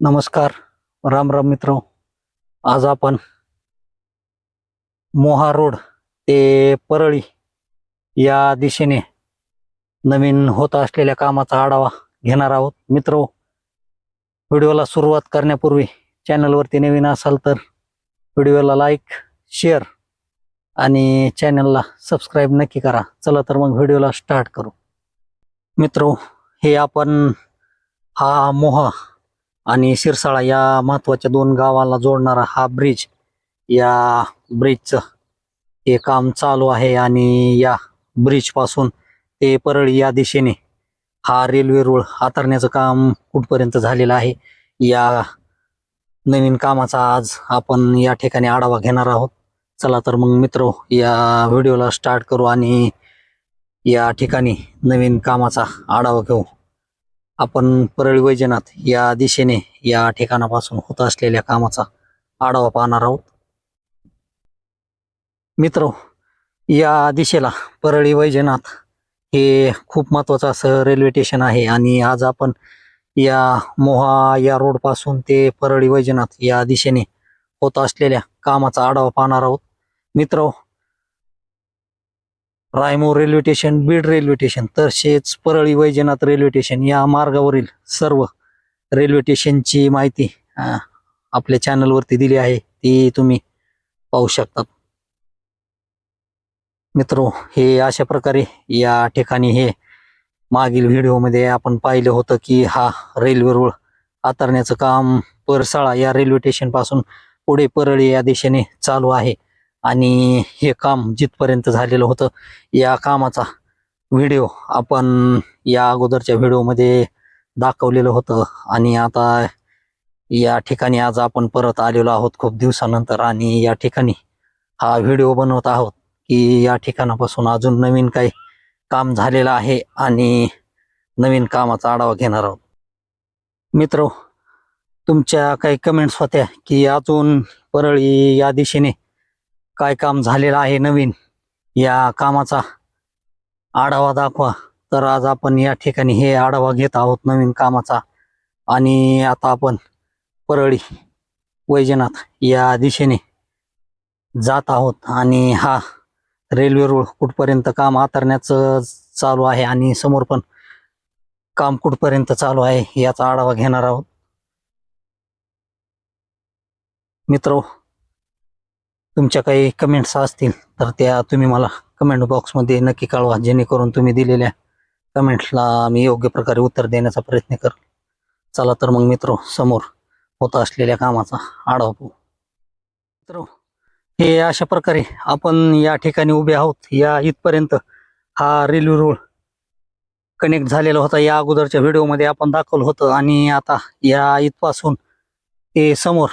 नमस्कार. राम राम मित्र. आज आपण मोहा रोड ते परळी या दिशेने नवीन होत असलेल्या कामाचा आढावा घेणार आहोत. मित्र व्हिडिओला सुरुवात करण्यापूर्वी चॅनलवरती नवीन असाल तर व्हिडिओला लाईक शेअर आणि चॅनलला सबस्क्राईब नक्की करा. चला तर मग व्हिडिओला स्टार्ट करू. मित्र हे आपण हा मोहा आणि शिरसाळा या महत्त्वाच्या दोन गावाला जोडणारा हा ब्रिज या ब्रिजचं हे काम चालू आहे आणि या ब्रिजपासून ते परळी या दिशेने हा रेल्वे रूळ हातरण्याचं काम कुठपर्यंत झालेलं आहे या नवीन कामाचा आज आपण या ठिकाणी आढावा घेणार आहोत. चला तर मग मित्र या व्हिडिओला स्टार्ट करू आणि या ठिकाणी नवीन कामाचा आढावा घेऊ. आपण परळी वैजनाथ या दिशेने या ठिकाणापासून होत असलेल्या कामाचा आढावा पाहणार आहोत. मित्र या दिशेला परळी वैजनाथ हे खूप महत्वाचं असं रेल्वे स्टेशन आहे आणि आज आपण या मोहा या रोडपासून ते परळी वैजनाथ या दिशेने होत असलेल्या कामाचा आढावा पाहणार आहोत. मित्र Raimor railway station Beed railway station तसेच परळी वैजनाथ रेल्वे स्टेशन या मार्गावरील सर्व रेल्वे स्टेशनची माहिती आपल्या चॅनलवरती दिली आहे. ती तुम्ही पाहू शकता मित्र हे अशा प्रकारे या ठिकाणी हे मागील व्हिडिओमध्ये आपण पाहिलं होतं की हा रेल्वे रूळ आतरण्याचं काम परसाळा या रेल्वे स्टेशनपासून पुढे परळी या दिशेने चालू आहे. आणि हे काम जिथपर्यंत झालेलं होतं या कामाचा व्हिडिओ आपण या अगोदरच्या व्हिडिओमध्ये दाखवलेलं होतं. आणि आता या ठिकाणी आज आपण परत आलेलो आहोत खूप दिवसानंतर आणि या ठिकाणी हा व्हिडिओ बनवत आहोत की या ठिकाणापासून अजून नवीन काही काम झालेलं आहे आणि नवीन कामाचा आढावा घेणार आहोत. मित्र तुमच्या काही कमेंट्स होत्या की अजून परळी या दिशेने काय काम झालेलं आहे नवीन? या कामाचा आढावा दाखवा. तर आज आपण या ठिकाणी हे आढावा घेत आहोत नवीन कामाचा. आणि आता आपण परळी वैजनाथ या दिशेने जात आहोत. आणि हा रेल्वे रोड कुठपर्यंत काम आतरण्याचं चालू आहे आणि समोर पण काम कुठपर्यंत चालू आहे याचा आढावा घेणार आहोत. मित्र तुमच्या काही कमेंट्स असतील तर त्या तुम्ही मला कमेंट बॉक्समध्ये नक्की कळवा जेणेकरून तुम्ही दिलेल्या कमेंट्सला मी योग्य प्रकारे उत्तर देण्याचा प्रयत्न कर चला तर मग मित्र समोर होत असलेल्या कामाचा आढावा पाहू. मित्र हे अशा प्रकारे आपण या ठिकाणी उभे आहोत. या इथपर्यंत हा रेल्वे रूळ कनेक्ट झालेला होता. या अगोदरच्या व्हिडिओमध्ये आपण दाखवलं होतं आणि आता या इथपासून ते समोर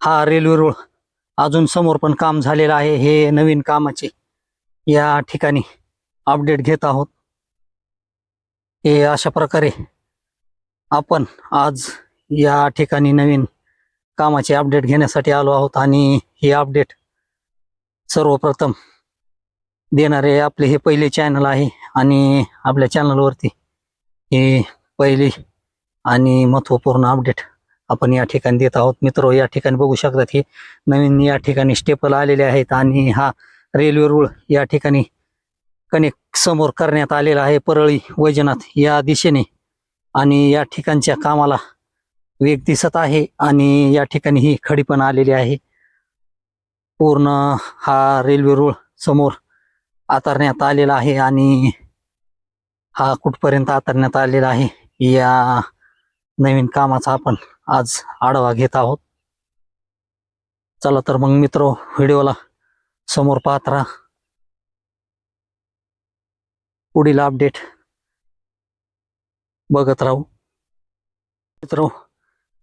हा रेल्वे रूळ अजून समोर पण काम झालेलं आहे हे नवीन कामाचे. या ठिकाणी अपडेट घेत आहोत. हे अशा प्रकारे आपण आज या ठिकाणी नवीन कामाचे अपडेट घेण्यासाठी आलो आहोत आणि हे अपडेट सर्वप्रथम देणारे आपले हे पहिले चॅनल आहे आणि आपल्या चॅनलवरती हे पहिली आणि महत्त्वपूर्ण अपडेट आपण या ठिकाणी देत आहोत. मित्र या ठिकाणी बघू शकतात हे नवीन या ठिकाणी स्टेपल आलेले आहेत आणि हा रेल्वे रूळ या ठिकाणी कनेक्ट समोर करण्यात आलेला आहे परळी वैजनाथ या दिशेने. आणि या ठिकाणच्या कामाला वेग दिसत आहे आणि या ठिकाणी ही खडी पण आलेली आहे. पूर्ण हा रेल्वे रूळ समोर आतरण्यात आलेला आहे आणि हा कुठपर्यंत आतरण्यात आलेला आहे या नवीन कामाचा आपण आज आढावा घेत आहोत. चला तर मग मित्र व्हिडिओला समोर पाहत राहा. पुढील अपडेट बघत राहू. मित्र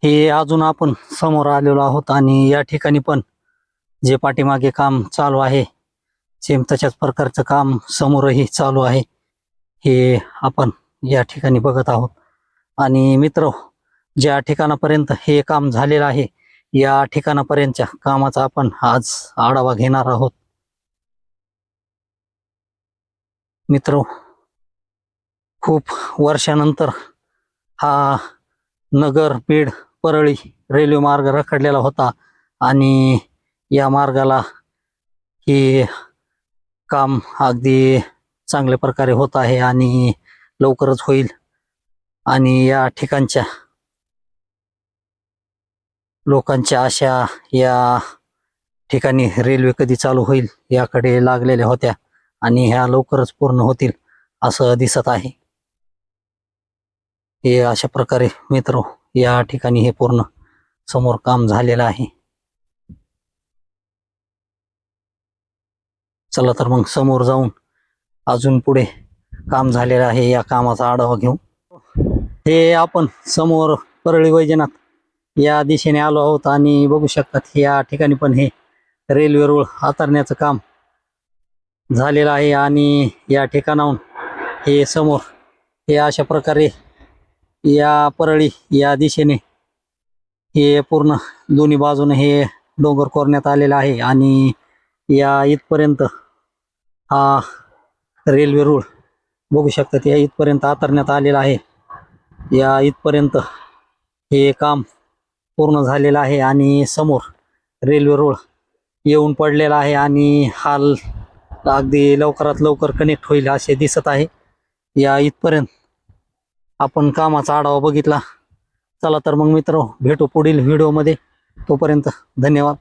हे अजून आपण समोर आलेलो आहोत आणि या ठिकाणी पण जे पाठीमागे काम चालू आहे सेम तशाच प्रकारचं काम समोरही चालू आहे हे आपण या ठिकाणी बघत आहोत. आणि मित्र ज्या ठिकाणापर्यंत हे काम झालेलं आहे या ठिकाणापर्यंतच्या कामाचा आपण आज आढावा घेणार आहोत. मित्र खूप वर्षानंतर हा नगर बीड परळी रेल्वे मार्ग रखडलेला होता आणि या मार्गाला हे काम अगदी चांगल्या प्रकारे होत आहे आणि लवकरच होईल. आणि या ठिकाणच्या लोकांच्या आशा या ठिकाणी रेल्वे कधी चालू होईल याकडे लागलेल्या होत्या आणि ह्या लवकरच पूर्ण होतील असं दिसत आहे. हे अशा प्रकारे मित्र या ठिकाणी हे पूर्ण समोर काम झालेलं आहे. चला तर मग समोर जाऊन अजून पुढे काम झालेलं आहे. या कामाचा आढावा घेऊ. हे आपण समोर परळी वैजनाथ या दिशेने आलो आहोत आणि बघू शकतात या ठिकाणी पण हे रेल्वे रुळ हातारण्याचं काम झालेलं आहे आणि या ठिकाणाहून हे समोर हे अशा प्रकारे या परळी या दिशेने हे पूर्ण दोन्ही बाजूने हे डोंगर कोरण्यात आलेलं आहे आणि या इथपर्यंत हा रेल्वे रूळ बघू शकतात या इथपर्यंत आतरण्यात आलेला आहे. या इथपर्यंत हे काम पूर्ण झालेलं आहे आणि समोर रेल्वे रोड येऊन पडलेला आहे आणि हाल अगदी लवकरात लवकर कनेक्ट होईल असे दिसत आहे. या इथपर्यंत आपण कामाचा आढावा बघितला. चला तर मग मित्र भेटू पुढील व्हिडिओमध्ये तोपर्यंत धन्यवाद.